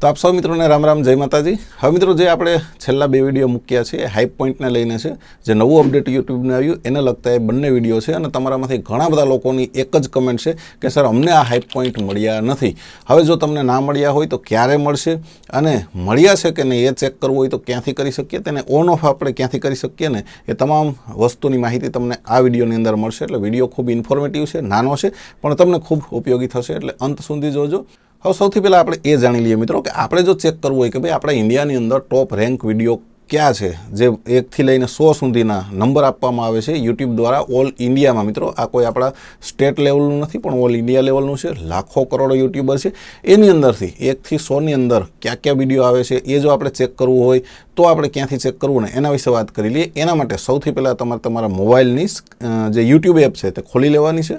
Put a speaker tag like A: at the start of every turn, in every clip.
A: તો આપ સૌ મિત્રોને રામ રામ, જય માતાજી. હવે મિત્રો જે આપણે છેલ્લા બે વીડિયો મૂક્યા છે હાઈપ પોઈન્ટને લઈને છે, જે નવું અપડેટ યુટ્યુબને આવ્યું, એને લગતા એ બંને વીડિયો છે અને તમારામાંથી ઘણા બધા લોકોની એક જ કમેન્ટ છે કે, સર, અમને આ હાઈપ પોઈન્ટ મળ્યા નથી. હવે જો તમને ના મળ્યા હોય તો ક્યારે મળશે અને મળ્યા છે કે નહીં એ ચેક કરવું હોય તો ક્યાંથી કરી શકીએ? તેને ઓન ઓફ આપણે ક્યાંથી કરી શકીએ ને? એ તમામ વસ્તુની માહિતી તમને આ વિડીયોની અંદર મળશે. એટલે વીડિયો ખૂબ ઇન્ફોર્મેટિવ છે, નાનો છે, પણ તમને ખૂબ ઉપયોગી થશે. એટલે અંત સુધી જોજો. હવે સૌથી પહેલાં આપણે એ જાણી લઈએ મિત્રો કે આપણે જો ચેક કરવું હોય કે ભાઈ આપણા ઇન્ડિયાની અંદર ટોપ રેન્ક વીડિયો ક્યાં છે? જે એકથી લઈને સો સુધીના નંબર આપવામાં આવે છે યુટ્યુબ દ્વારા ઓલ ઇન્ડિયામાં મિત્રો, આ કોઈ આપણા સ્ટેટ લેવલનું નથી, પણ ઓલ ઇન્ડિયા લેવલનું છે. લાખો કરોડો યુટ્યુબર છે. એની અંદરથી, એકથી સોની અંદર ક્યાં ક્યાં વીડિયો આવે છે, એ જો આપણે ચેક કરવું હોય, તો આપણે ક્યાંથી ચેક કરવું ને એના વિશે વાત કરી લઈએ. એના માટે સૌથી પહેલાં તમારે તમારા મોબાઈલની જે યુટ્યુબ એપ છે તે ખોલી લેવાની છે.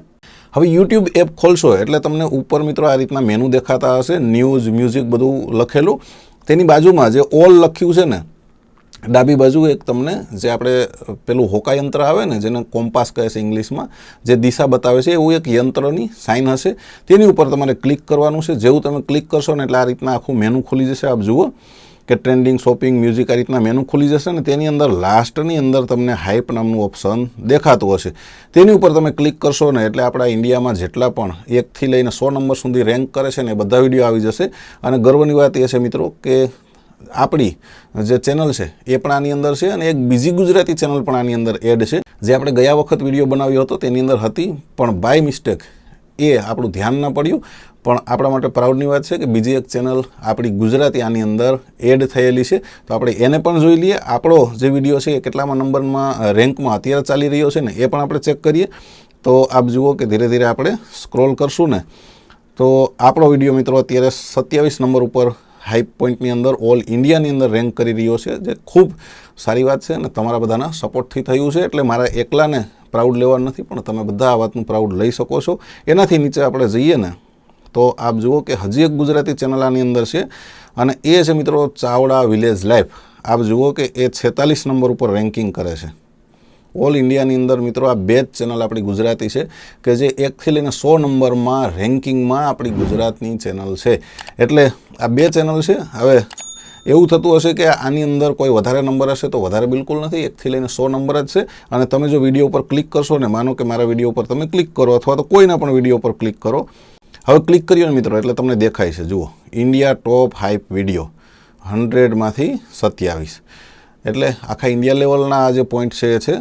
A: હવે યુટ્યુબ એપ ખોલશો એટલે તમને ઉપર મિત્રો આ રીતના મેનુ દેખાતા હશે ન્યૂઝ મ્યુઝિક બધું લખેલું. તેની બાજુમાં જે ઓલ લખ્યું છે ને, ડાબી બાજુ એક તમને જે આપણે પેલું હોકા યંત્ર આવે ને, જેને કોમ્પાસ કહે છે ઇંગ્લિશમાં, જે દિશા બતાવે છે, એવું એક યંત્રની સાઇન હશે. તેની ઉપર તમારે ક્લિક કરવાનું છે. જેવું તમે ક્લિક કરશો ને એટલે આ રીતના આખું મેનુ ખુલી જશે. આપ જુઓ. કે ટ્રેન્ડિંગ શોપિંગ મ્યુઝિક આ રીતના મેનુ ખુલી જશે ને તેની અંદર લાસ્ટની અંદર તમને હાઇપ નામનું ઓપ્શન દેખાતું હશે. તેની ઉપર તમે ક્લિક કરશો ને એટલે આપણા ઇન્ડિયામાં જેટલા પણ એકથી લઈને સો નંબર સુધી રેન્ક કરે છે ને એ બધા વીડિયો આવી જશે. અને ગર્વની વાત એ છે મિત્રો કે આપણી જે ચેનલ છે એ પણ આની અંદર છે અને એક બીજી ગુજરાતી ચેનલ પણ આની અંદર એડ છે. જે આપણે ગયા વખત વીડિયો બનાવ્યો હતો તેની અંદર હતી પણ બાય મિસ્ટેક એ આપણું ધ્યાન ન પડ્યું. પણ આપણા માટે પ્રાઉડની વાત છે કે બીજી એક ચેનલ આપણી ગુજરાતી આની અંદર એડ થયેલી છે. તો આપણે એને પણ જોઈ લઈએ. આપણો જે વીડિયો છે એ કેટલામાં નંબરમાં રેન્કમાં અત્યારે ચાલી રહ્યો છે ને, એ પણ આપણે ચેક કરીએ. તો આપ જુઓ કે ધીરે ધીરે આપણે સ્ક્રોલ કરશું ને. તો આપણો વીડિયો મિત્રો અત્યારે સત્યાવીસ નંબર ઉપર હાઈ પોઈન્ટની અંદર ઓલ ઇન્ડિયાની અંદર રેન્ક કરી રહ્યો છે, જે ખૂબ સારી વાત છે અને તમારા બધાના સપોર્ટથી થયું છે. એટલે મારા એકલાને પ્રાઉડ લેવા નથી, પણ તમે બધા આ વાતનું પ્રાઉડ લઈ શકો છો. એનાથી નીચે આપણે જઈએ ને. તો આપ જુઓ કે હજી એક ગુજરાતી ચેનલ આની અંદર છે અને એ છે મિત્રો ચાવડા વિલેજ લાઈફ આપ જુઓ કે એ છેતાલીસ નંબર ઉપર રેન્કિંગ કરે છે. ઓલ ઇન્ડિયાની અંદર મિત્રો આ બે જ ચેનલ આપણી ગુજરાતી છે કે જે એકથી લઈને સો નંબરમાં રેન્કિંગમાં આપણી ગુજરાતની ચેનલ છે. એટલે આ બે ચેનલ છે. હવે એવું થતું હશે કે આની અંદર કોઈ વધારે નંબર હશે તો વધારે બિલકુલ નથી. એકથી લઈને સો નંબર જ છે. અને તમે જો વીડિયો ઉપર ક્લિક કરશો ને માનો કે મારા વીડિયો ઉપર તમે ક્લિક કરો અથવા તો કોઈના પણ વીડિયો ઉપર ક્લિક કરો હવે ક્લિક કર્યો ને મિત્રો, એટલે તમને દેખાય છે. જુઓ ઇન્ડિયા ટોપ હાઈપ વીડિયો હંડ્રેડમાંથી સત્યાવીસ. એટલે આખા ઇન્ડિયા લેવલના આ જે પોઈન્ટ છે એ છે.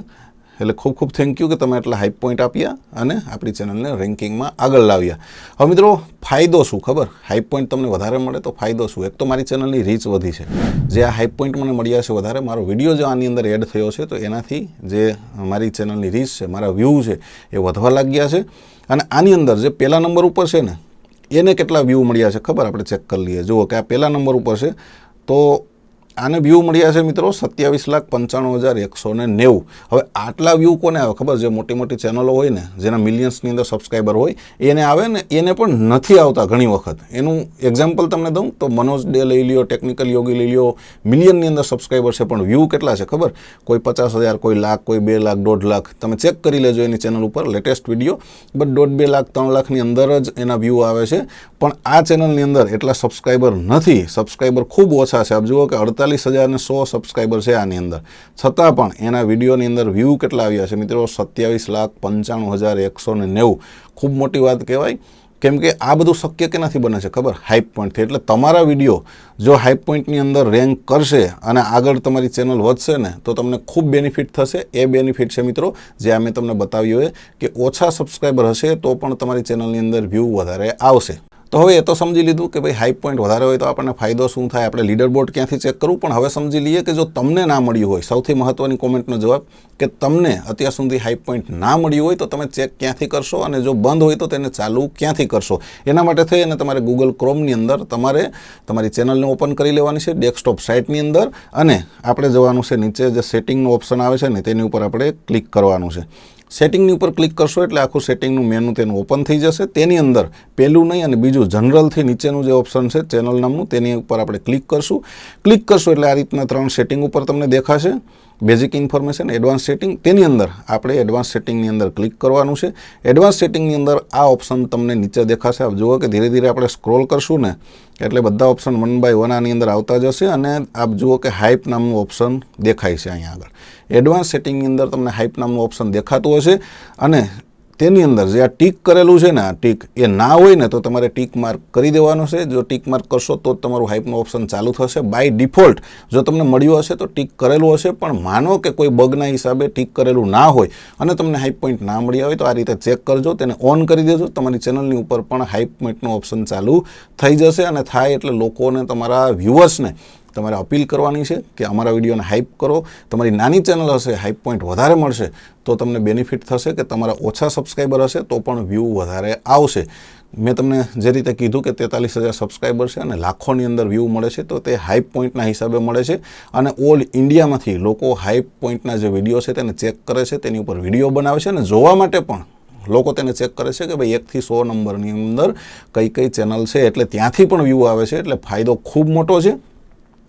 A: એટલે ખૂબ ખૂબ થેન્ક યુ કે તમે એટલા હાઈપ પોઈન્ટ આપ્યા અને આપણી ચેનલને રેન્કિંગમાં આગળ લાવ્યા. હવે મિત્રો, ફાયદો શું, ખબર? હાઈપ પોઈન્ટ તમને વધારે મળે તો ફાયદો શું? એક તો મારી ચેનલની રીચ વધી છે. જે આ હાઈપ પોઈન્ટ મને મળ્યા છે વધારે, મારો વીડિયો જે આની અંદર એડ થયો છે, તો એનાથી જે મારી ચેનલની રીચ છે, મારા વ્યૂ છે, એ વધવા લાગ્યા છે. અને આની અંદર જે પહેલા નંબર ઉપર છે ને, એને કેટલા વ્યૂ મળ્યા છે ખબર? આપણે ચેક કરી લઈએ. જુઓ કે આ પહેલા નંબર ઉપર છે, તો આને વ્યૂ મળ્યા છે મિત્રો સત્યાવીસ લાખ પંચાણું હજાર એકસો ને નેવું. હવે આટલા વ્યૂ કોને આવે? ખબર જે મોટી મોટી ચેનલો હોય ને, જેના મિલિયન્સની અંદર સબસ્ક્રાઈબર હોય, એને આવે ને, એને પણ નથી આવતા ઘણી વખત. એનું એક્ઝામ્પલ તમને દઉં તો મનોજ ડે લઈ લ્યો ટેકનિકલ યોગી લઈ લ્યો મિલિયનની અંદર સબસ્ક્રાઈબર છે, પણ વ્યૂ કેટલા છે ખબર? કોઈ પચાસ હજાર, કોઈ લાખ, કોઈ બે લાખ, દોઢ લાખ. તમે ચેક કરી લેજો એની ચેનલ ઉપર લેટેસ્ટ વીડિયો બટ દોઢ, બે લાખ, ત્રણ લાખની અંદર જ એના વ્યૂ આવે છે. પણ આ ચેનલની અંદર એટલા સબસ્ક્રાઈબર નથી. સબસ્ક્રાઈબર ખૂબ ઓછા છે. આપ જુઓ કે અડતાલીસ હજાર ને સો સબસ્ક્રાઈબર છે આની અંદર. છતાં પણ એના વિડીયોની અંદર વ્યૂ કેટલા આવ્યા છે મિત્રો? સત્યાવીસ લાખ પંચાણું હજાર એકસો ને નેવું. ખૂબ મોટી વાત કહેવાય. કેમ કે આ બધું શક્ય કેનાથી બને છે? ખબર? હાઈપ પોઈન્ટથી એટલે તમારા વીડિયો જો હાઈપ પોઈન્ટની અંદર રેન્ક કરશે અને આગળ તમારી ચેનલ વધશે ને, તો તમને ખૂબ બેનિફિટ થશે. એ બેનિફિટ છે મિત્રો, જે અમે તમને બતાવ્યું કે ઓછા સબસ્ક્રાઈબર હશે તો પણ તમારી ચેનલની અંદર વ્યૂ વધારે આવશે. તો હવે એ તો સમજી લીધું કે ભાઈ હાઈ પોઈન્ટ વધારે હોય તો આપણને ફાયદો શું થાય? આપણે લીડર બોર્ડ ક્યાંથી ચેક કરવું? પણ હવે સમજી લઈએ કે જો તમને ના મળ્યું હોય, સૌથી મહત્ત્વની કોમેન્ટનો જવાબ કે તમને અત્યાર સુધી હાઈ પોઈન્ટ ના મળ્યું હોય તો તમે ચેક ક્યાંથી કરશો અને જો બંધ હોય તો તેને ચાલુ ક્યાંથી કરશો? એના માટે થઈ અને તમારે ગૂગલ ક્રોમની અંદર તમારે તમારી ચેનલને ઓપન કરી લેવાની છે ડેસ્કટોપ સાઇટની અંદર અને આપણે જવાનું છે નીચે જે સેટિંગનું ઓપ્શન આવે છે ને તેની ઉપર આપણે ક્લિક કરવાનું છે. સેટિંગની ઉપર ક્લિક કરશો એટલે આખું સેટિંગનું મેનુ તેનું ઓપન થઈ જશે. તેની અંદર પહેલું નહીં અને બીજું જનરલથી નીચેનું જે ઓપ્શન છે, ચેનલ નામનું, તેની ઉપર આપણે ક્લિક કરશું. ક્લિક કરશો એટલે આ રીતના ત્રણ સેટિંગ ઉપર તમને દેખાશે. બેઝિક ઇન્ફોર્મેશન એડવાન્સ સેટિંગ તેની અંદર આપણે એડવાન્સ સેટિંગની અંદર ક્લિક કરવાનું છે. એડવાન્સ સેટિંગની અંદર આ ઓપ્શન તમને નીચે દેખાશે. આપ જુઓ કે ધીરે ધીરે આપણે સ્ક્રોલ કરશું ને, એટલે બધા ઓપ્શન વન બાય વન આની અંદર આવતા જશે અને આપ જુઓ કે હાઇપ નામનું ઓપ્શન દેખાય છે અહીંયા આગળ. એડવાન્સ સેટિંગની અંદર તમને હાઇપ નામનું ઓપ્શન દેખાતું હશે અને તેની અંદર જે આ ટીક કરેલું છે ને, આ ટીક એ ના હોય ને, તો તમારે ટીક માર્ક કરી દેવાનું છે. જો ટીક માર્ક કરશો તો જ તમારું હાઇપનું ઓપ્શન ચાલુ થશે. બાય ડિફોલ્ટ જો તમને મળ્યું હશે તો ટીક કરેલું હશે, પણ માનો કે કોઈ બગના હિસાબે ટીક કરેલું ના હોય અને તમને હાઇપ પોઈન્ટ ના મળ્યા હોય તો આ રીતે ચેક કરજો, તેને ઓન કરી દેજો. તમારી ચેનલની ઉપર પણ હાઇપ પોઈન્ટનું ઓપ્શન ચાલુ થઈ જશે અને થાય એટલે લોકોને, તમારા વ્યૂઅર્સને તમારે અપીલ કરવાની છે કે અમારા વિડીયોને હાઇપ કરો. તમારી નાની ચેનલ હશે હાઇપ પોઈન્ટ વધારે મળશે, તો તમને બેનિફિટ થશે કે તમારા ઓછા સબસ્ક્રાઈબર હશે, તો પણ વ્યૂ વધારે આવશે. મેં તમને જે રીતે કીધું કે તેતાલીસ હજાર સબસ્ક્રાઈબર છે અને લાખોની અંદર વ્યૂ મળે છે, તો તે હાઇપ પોઈન્ટના હિસાબે મળે છે. અને ઓલ ઇન્ડિયામાંથી લોકો હાઇપ પોઈન્ટના જે વીડિયો છે તેને ચેક કરે છે, તેની ઉપર વીડિયો બનાવે છે અને જોવા માટે પણ લોકો તેને ચેક કરે છે કે ભાઈ એકથી સો નંબરની અંદર કઈ કઈ ચેનલ છે, એટલે ત્યાંથી પણ વ્યૂ આવે છે, એટલે ફાયદો ખૂબ મોટો છે.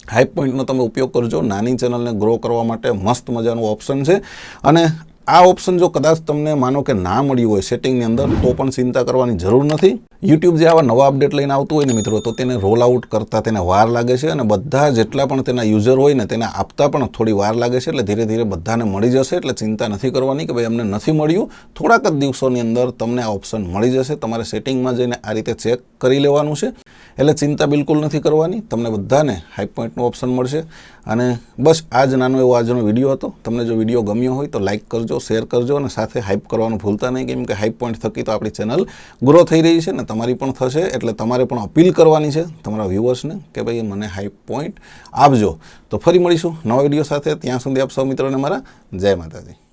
A: હાઈપ પોઈન્ટનો તમે ઉપયોગ કરજો. નાની ચેનલને ગ્રો કરવા માટે મસ્ત મજાનું ઓપ્શન છે. અને આ ઓપ્શન જો કદાચ તમને માનો કે ના મળ્યું હોય સેટિંગની અંદર, તો પણ ચિંતા કરવાની જરૂર નથી. યુટ્યુબ જે આવા નવા અપડેટ લઈને આવતું હોય ને મિત્રો, તો તેને રોલ આઉટ કરતાં તેને વાર લાગે છે અને બધા જેટલા પણ તેના યુઝર હોય ને તેને આપતા પણ થોડી વાર લાગે છે. એટલે ધીરે ધીરે બધાને મળી જશે. એટલે ચિંતા નથી કરવાની કે ભાઈ અમને નથી મળ્યું. થોડાક જ દિવસોની અંદર તમને આ ઓપ્શન મળી જશે. તમારે સેટિંગમાં જઈને આ રીતે ચેક કરી લેવાનું છે. એટલે ચિંતા બિલકુલ નથી કરવાની. તમને બધાને હાઈ પોઈન્ટનું ઓપ્શન મળશે. અને બસ આ જ નાનો એવો આજનો વીડિયો હતો. તમને જો વીડિયો ગમ્યો હોય તો લાઇક કરજો શેર કરજો અને સાથે હાઈપ કરવાનું ભૂલતા નહીં. કેમ કે હાઈપ પોઈન્ટ થકી તો આપણી ચેનલ ગ્રો થઈ રહી છે ને તમારી પણ થશે. એટલે તમારે પણ અપીલ કરવાની છે તમારા વ્યૂવર્સને કે ભાઈ, મને હાઈપ પોઈન્ટ આપજો. તો ફરી મળીશું નવા વીડિયો સાથે. ત્યાં સુધી આપ સૌ મિત્રોને મારા જય માતાજી.